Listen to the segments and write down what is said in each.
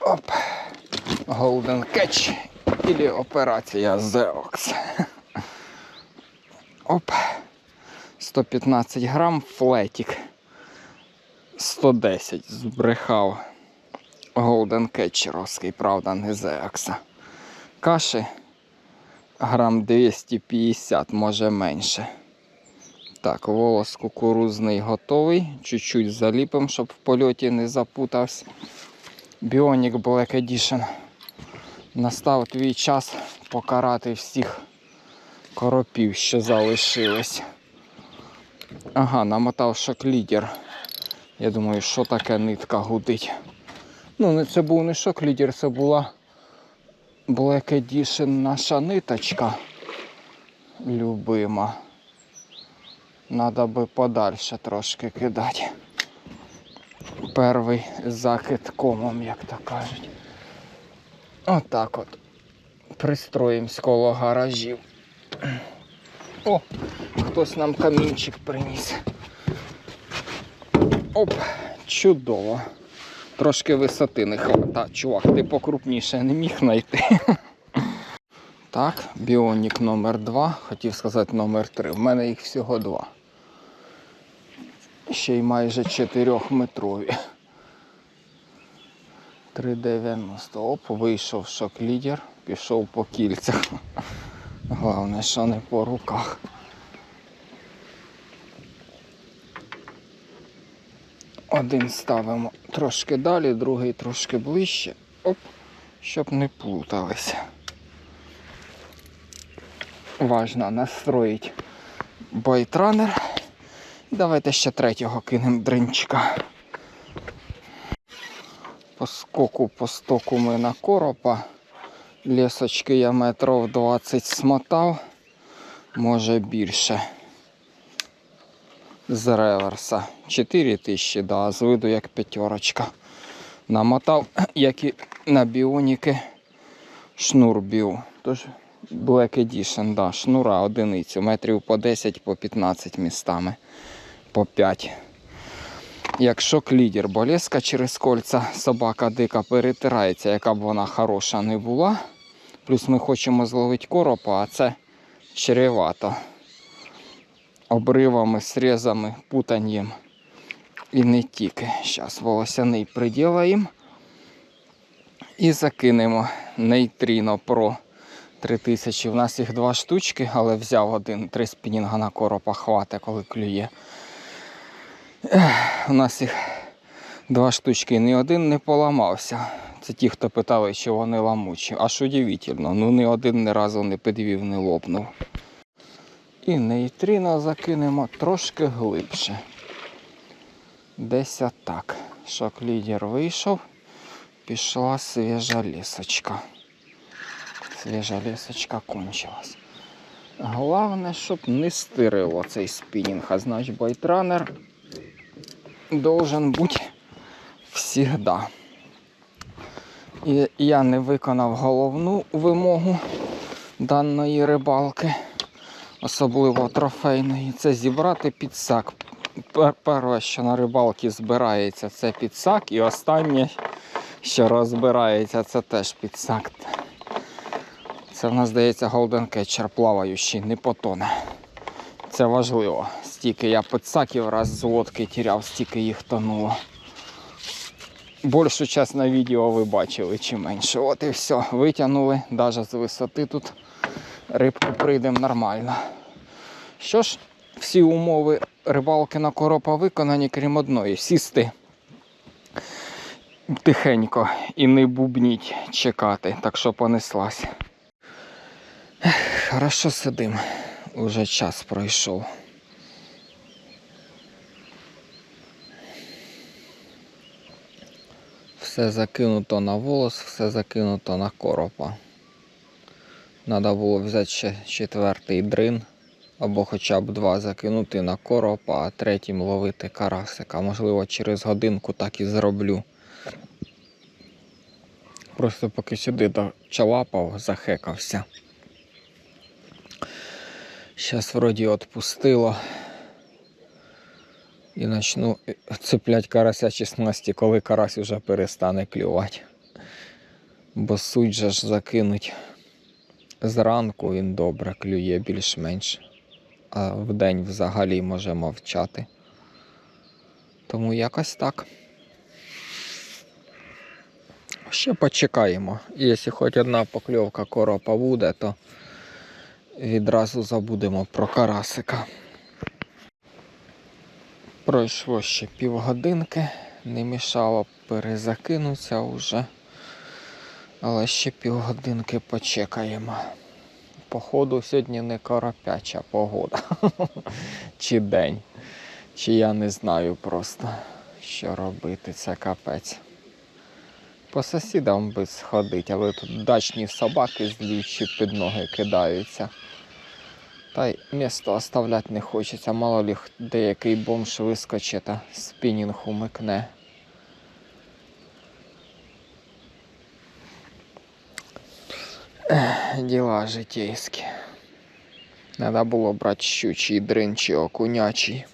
Оп. Golden Catch. Или операція Zeox. Оп. 115 грам флетік. 110 збрехав. Golden Кетчеровський, правда, не Зеакса. Каші грам 250, може менше. Так, волос кукурузний готовий. Чуть-чуть заліпим, щоб в польоті не запутався. Bionic Black Edition. Настав твій час покарати всіх коропів, що залишились. Ага, намотав шок-лідер. Я думаю, що таке нитка гудить. Ну, це був не шок-лідер, це була Black Edition наша ниточка. Любима. Надо би подальше трошки кидати. Перший закид комом, як то кажуть. Отак от. Пристроїмось коло гаражів. О, хтось нам камінчик приніс. Оп, чудово. Трошки висоти не хвата. Чувак, ти покрупніше не міг знайти. Так, біонік номер 2 хотів сказати номер 3 В мене їх всього два. Ще й майже 4 метрові. 3,90. Оп, вийшов шок-лідер, пішов по кільцях. Головне, що не по руках. Один ставимо трошки далі, другий трошки ближче. Оп, щоб не плуталися. Важно настроїть байтранер. Давайте ще третього кинемо дринчика. По скоку, по стоку ми на коропа. Лісочки я метров 20 смотав, може більше. З реверса. 4 тисячі, да, з виду як п'ятерочка. Намотав, як і на біоніки, шнур біо. Тож Black Edition, да, шнура одиницю, метрів по 10, по 15 містами, по 5. Якщо клідер, бо леска через кольця собака дика перетирається, яка б вона хороша не була. Плюс ми хочемо зловити коропа, а це чревато. Обривами, срізами, путанням. І не тільки. Зараз волосяний приділаємо. І закинемо Нейтріно Pro 3000. У нас їх два штучки, але взяв один. Три спінінга на коропа хватить, коли клює. У нас їх два штучки, ні один не поламався. Це ті, хто питали, чи вони ламучі. Аж удивительно, ну ні один ні разу не підвів, не лопнув. І нейтріно закинемо трошки глибше. Десь отак. Шок лідер вийшов, пішла свіжа лісочка. Свіжа лісочка кончилась. Головне, щоб не стирило цей спінінг, а значить байтранер должен бути всегда. І я не виконав головну вимогу даної рибалки, особливо трофейної. Це зібрати підсак. Пер- Перше, що на рибалці збирається, це підсак, і останнє, що розбирається, це теж підсак. Це в нас здається Golden Catcher плаваючий, не потоне. Це важливо. Стільки я підсаків раз з лодки тіряв, стільки їх тонуло. Більшу час на відео ви бачили чи менше. От і все. Витягнули, навіть з висоти тут рибку прийдемо нормально. Що ж, всі умови рибалки на коропа виконані, крім одної. Сісти тихенько і не бубніть чекати, так що понеслась. Хорошо сидим. Уже час пройшов. Все закинуто на волос, все закинуто на коропа. Треба було взяти ще четвертий дрин, або хоча б два закинути на коропа, а третім ловити карасика. Можливо, через годинку так і зроблю. Просто поки сюди дочалапав, захекався. Зараз вроді відпустило. І почну цеплять карася чи снасті, коли карась вже перестане клювати. Бо суть же ж закинуть зранку він добре клює більш-менш. А вдень взагалі може мовчати. Тому якось так. Ще почекаємо. Якщо хоч одна покльовка коропа буде, то відразу забудемо про карасика. Пройшло ще півгодинки, не мішало перезакинутися вже. Але ще півгодинки почекаємо. Походу, сьогодні не коропяча погода. Чи день. Чи я не знаю просто, що робити, це капець. По сусідам би сходить, але тут дачні собаки злючі під ноги кидаються. Та й місто оставляти не хочеться, мало ли деякий бомж вискочить та спінінг умикне. Діла житейські. Треба було брати щучий дрин чи окунячий.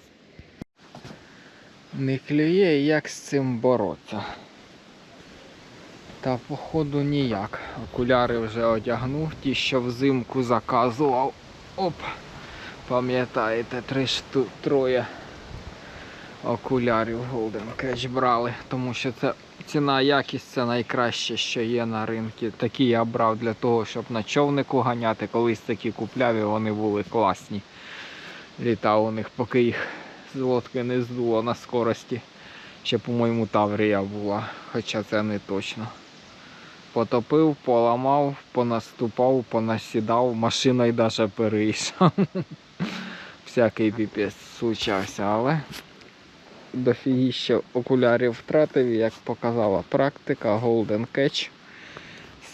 Не клює, як з цим боротися. Та походу ніяк. Окуляри вже одягнув, ті, що взимку заказував. Оп! Пам'ятаєте, три троє окулярів Golden Catch брали, тому що це ціна якість це найкраще, що є на ринку. Такі я брав для того, щоб на човнику ганяти. Колись такі купляв і вони були класні. Літав у них, поки їх з лодки не здуло на скорості. Ще, по-моєму, Таврія була, хоча це не точно. Потопив, поламав, понаступав, понасідав, машиною навіть переїжджав. Всякий піпець случався, але дофігіще окулярів втратив, як показала практика, Golden Catch.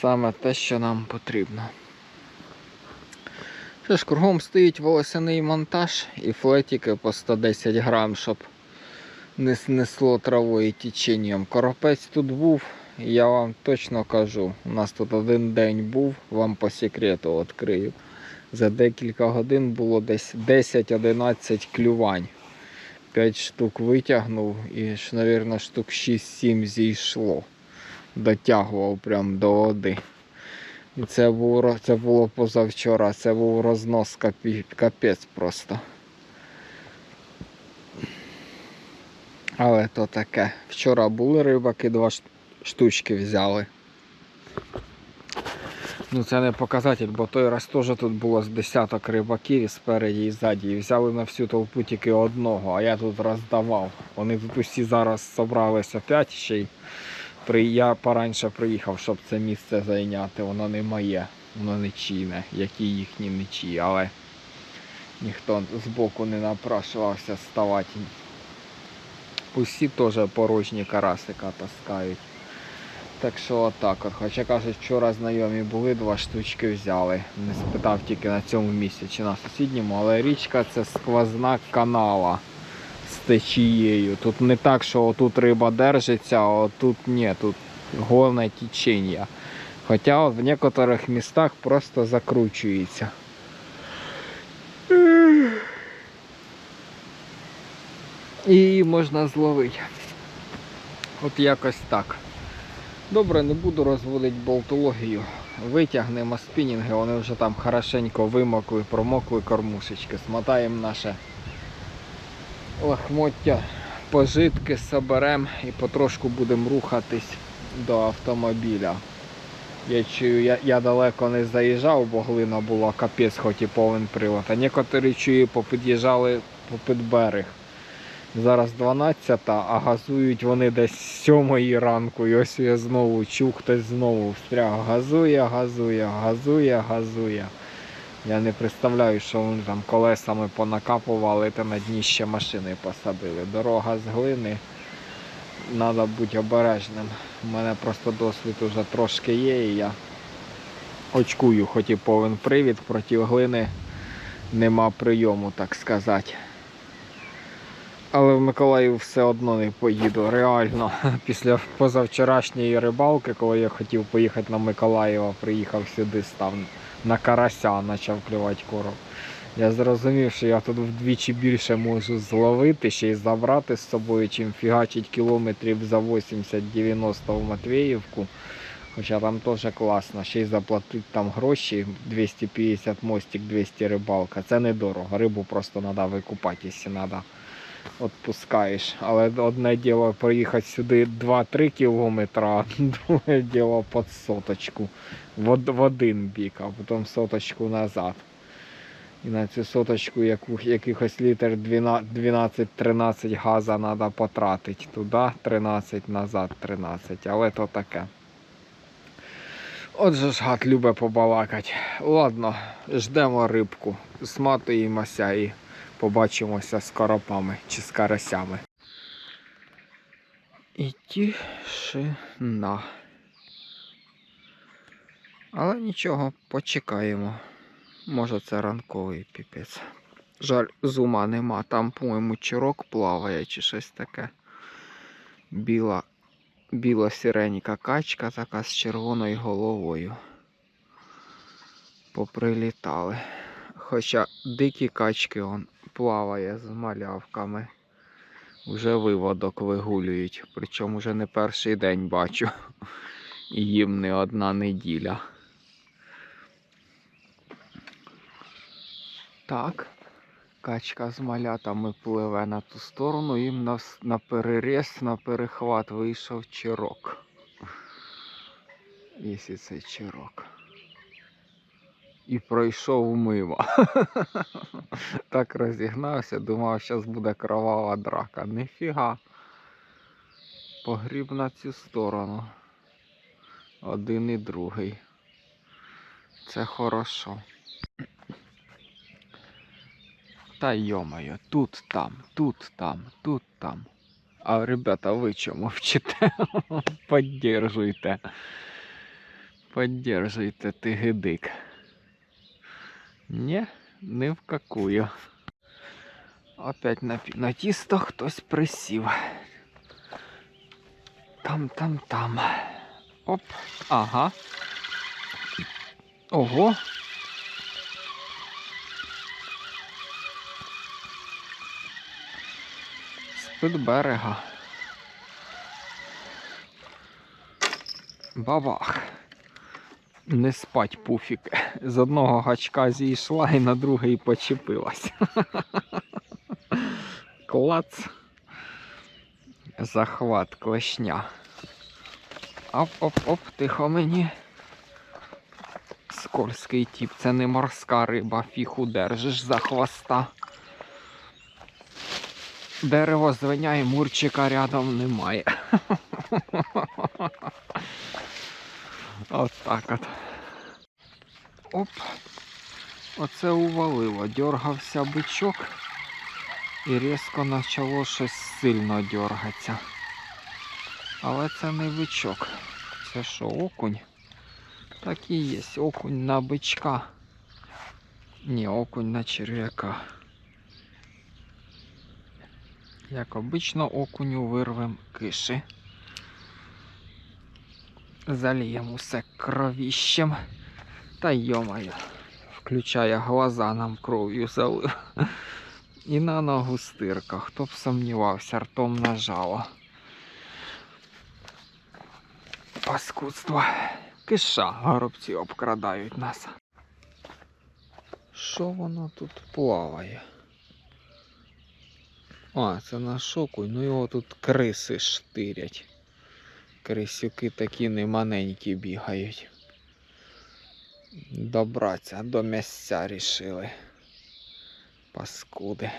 Саме те, що нам потрібно. Що ж, кругом стоїть волосяний монтаж і флетики по 110 грам, щоб не снесло травою і теченням. Коропець тут був, я вам точно кажу. У нас тут один день був, вам по секрету відкрию. За декілька годин було десь 10-11 клювань. 5 штук витягнув і, мабуть, штук 6-7 зійшло. Дотягував прям до води. І це, був, ро- це було позавчора, це був рознос капі, капець просто. Але то таке. Вчора були рибаки, два ш- штучки взяли. Ну це не показатель, бо той раз теж тут було з десяток рибаків і спереді і ззаді. І взяли на всю толпу тільки одного, а я тут роздавав. Вони тут усі зараз зібралися п'ять ще й при... я пораньше приїхав, щоб це місце зайняти. Воно не моє, воно не чийне, які їхні не чиї, але ніхто збоку не напрашувався ставати. Усі теж порожні карасика таскають. Так що отак от. Хоча кажуть, вчора знайомі були, два штучки взяли. Не спитав тільки на цьому місці чи на сусідньому, але річка це сквозна канала з течією. Тут не так, що тут риба держиться, а тут ні, тут головне течення. Хоча в некоторих містах просто закручується. І можна зловити. От якось так. Добре, не буду розводити болтологію. Витягнемо спінінги, вони вже там хорошенько вимокли, промокли кормушечки. Смотаємо наше лахмоття, пожитки соберемо і потрошку будемо рухатись до автомобіля. Я чую, я, я далеко не заїжджав, бо глина була капець, хоч і повен привод. А некоторі чую, попід'їжджали попід берег. Зараз 12, а газують вони десь з 7 ранку. І ось я знову чув, хтось знову встряг. Газує, газує, газує, газує. Я не представляю, що вони там колесами понакапували та на дні ще машини посадили. Дорога з глини. Треба бути обережним. У мене просто досвід уже трошки є і я очкую, хоч і повен привід, проти глини нема прийому, так сказати. Але в Миколаїв все одно не поїду. Реально, після позавчорашньої рибалки, коли я хотів поїхати на Миколаєва, приїхав сюди, став на карася, почав клювати короб. Я зрозумів, що я тут вдвічі більше можу зловити, ще й забрати з собою, чим фігачить кілометрів за 80-90 в Матвіївку. Хоча там теж класно, ще й заплатити там гроші 250 мостик, 200 рибалка. Це недорого. Рибу просто треба викупати, якщо треба. Отпускаєш. Але одне діло проїхати сюди 2-3 кілометра, а друге діло під соточку. В, один бік, а потім соточку назад. І на цю соточку яку, якихось літр 12 12-13 газа треба потратити. Туди 13, назад 13. Але то таке. Отже ж гад любить побалакать. Ладно, ждемо рибку, сматуємося і побачимося з коропами чи з карасями. І тишина. Але нічого, почекаємо. Може це ранковий піпець. Жаль, зума нема. Там, по-моєму, чирок плаває чи щось таке. Біла, біла сіренька качка така з червоною головою. Поприлітали. Хоча дикі качки он плаває з малявками. Вже виводок вигулюють. Причому вже не перший день бачу. І їм не одна неділя. Так. Качка з малятами пливе на ту сторону, їм на, на переріз, на перехват вийшов чирок. Якщо це чирок. І пройшов мимо. так розігнався, думав, зараз буде кровава драка. Ніфіга. Погріб на цю сторону. Один і другий. Це хорошо. Та йомаю, тут там, тут там, тут там. А ребята, ви чому вчите? Поддержуйте. Поддержуйте тигидик. Ні, не вкакую. Опять на, на тісто хтось присів. Там, там, там. Оп. Ага. Ого. З-під берега. Бабах. Не спать пуфік. З одного гачка зійшла і на другий почепилась. Клац. Захват клешня. Оп-оп-оп, тихо мені. Скользкий тіп, це не морська риба, фіг удержиш за хвоста. Дерево звиняє, мурчика рядом немає. От так от. Оп. Оце увалило. Дергався бичок і різко почало щось сильно дергатися. Але це не бичок. Це що, окунь? Так і є. Окунь на бичка. Ні, окунь на черв'яка. Як обично, окуню вирвем киші. Заліємо усе кровіщем. Та йомаю. Включає глаза нам кров'ю залив. І на ногу стирка. Хто б сумнівався, ртом нажало. Паскудство. Киша, горобці обкрадають нас. Що воно тут плаває? А, це наш окунь, ну його тут криси штирять. Крисюки такі неманенькі бігають. Добраться до місця рішили. Паскуди.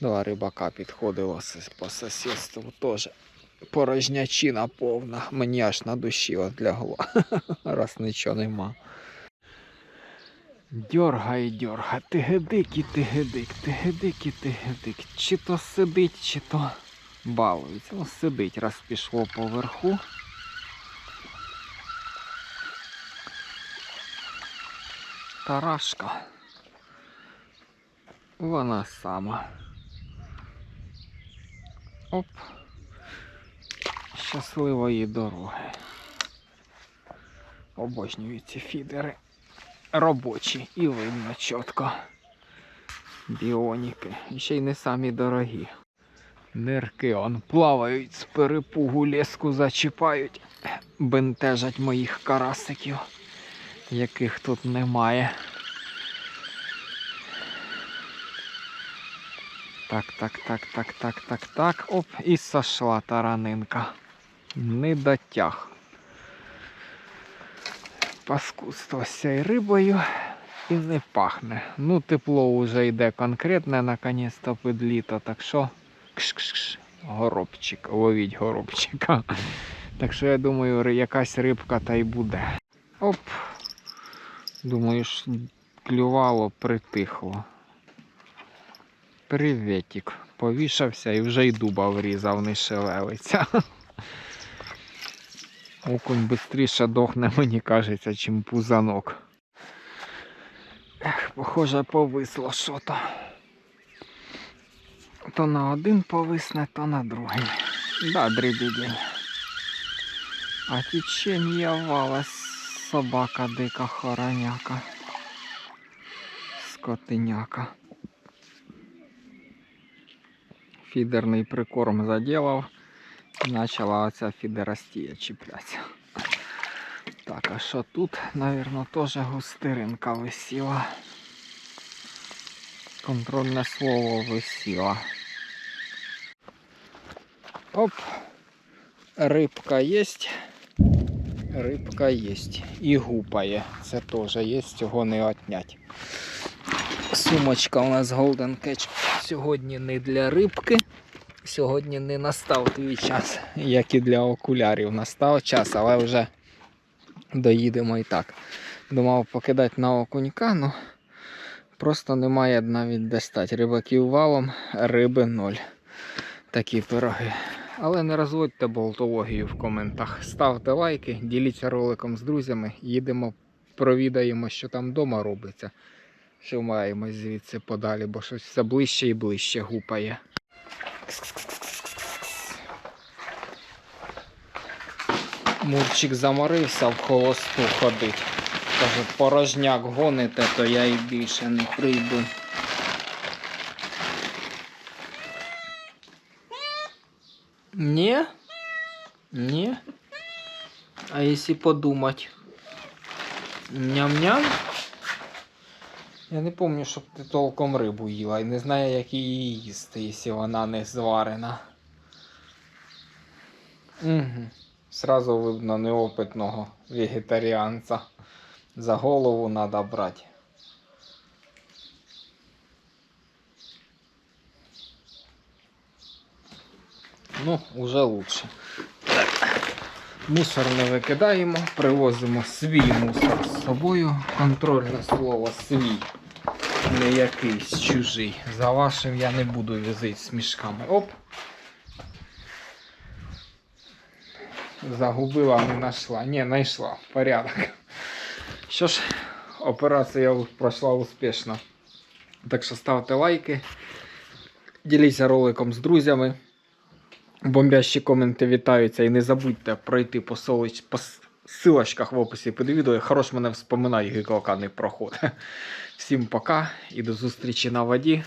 Два рибака підходило по сусідству теж. Порожнячина повна. Мені аж на душі отлягло. Раз нічого нема. Дьоргай, дьоргай, тигедик і тигедик, тигедик і тигедик. Чи то сидить, чи то балується. Ну, сидить, раз пішло поверху. Тарашка. Вона сама. Оп. Щасливої дороги. Обожнюю ці фідери. Робочі і видно чітко. Біоніки. Ще й не самі дорогі. Нирки он плавають з перепугу, леску зачіпають, бентежать моїх карасиків, яких тут немає. Так, так, так, так, так, так, так. Оп, і сошла таранинка. Не дотяг. Паскудство з цією рибою і не пахне. Ну, тепло вже йде конкретне, наконець-то під літо, так що горобчик, ловіть горобчика. Так що я думаю, якась рибка та й буде. Оп. Думаю, клювало, притихло. Привітик. Повішався і вже й дуба врізав, не шевелиться. Окунь швидше дохне, мені кажеться, чим пузанок. Ех, похоже, повисло що-то. То на один повисне, то на другий. Да, дрібідень. А течение вала собака дика хороняка. Скотиняка. Фідерний прикорм заділав. І почала оця фідерастія чіплятися. Так, а що тут, Навірно, теж густиринка висіла. Контрольне слово висіла. Оп. Рибка є. Рибка є. І гупає. Це теж є, цього не отнять. Сумочка у нас Golden Catch сьогодні не для рибки. Сьогодні не настав твій час, як і для окулярів. Настав час, але вже доїдемо і так. Думав покидати на окунька, ну просто немає навіть де стати. Рибаків валом, риби ноль. Такі пироги. Але не розводьте болтологію в коментах. Ставте лайки, діліться роликом з друзями, їдемо, провідаємо, що там вдома робиться. Що маємо звідси подалі, бо щось все ближче і ближче гупає. Мурчик заморився в холосту ходить. Каже, порожняк гоните, то я і більше не прийду. Ні? Ні? А якщо подумать? Ням-ням? Я не пам'ятаю, щоб ти толком рибу їла і не знаю, як її їсти, якщо вона не зварена. Угу. Сразу видно неопитного вегетаріанця. За голову треба брати. Ну, уже лучше. Мусор не викидаємо, привозимо свій мусор з собою. Контрольне слово свій. Не якийсь чужий. За вашим я не буду візити з мішками. Оп. Загубила, не знайшла. Ні, знайшла. Порядок. Що ж, операція пройшла успішно. Так що ставте лайки. Діліться роликом з друзями. Бомбящі коменти вітаються. І не забудьте пройти по, солич... по силочках в описі під відео. Хорош мене вспоминає, гиклака не проходить. Всім пока і до зустрічі на воді.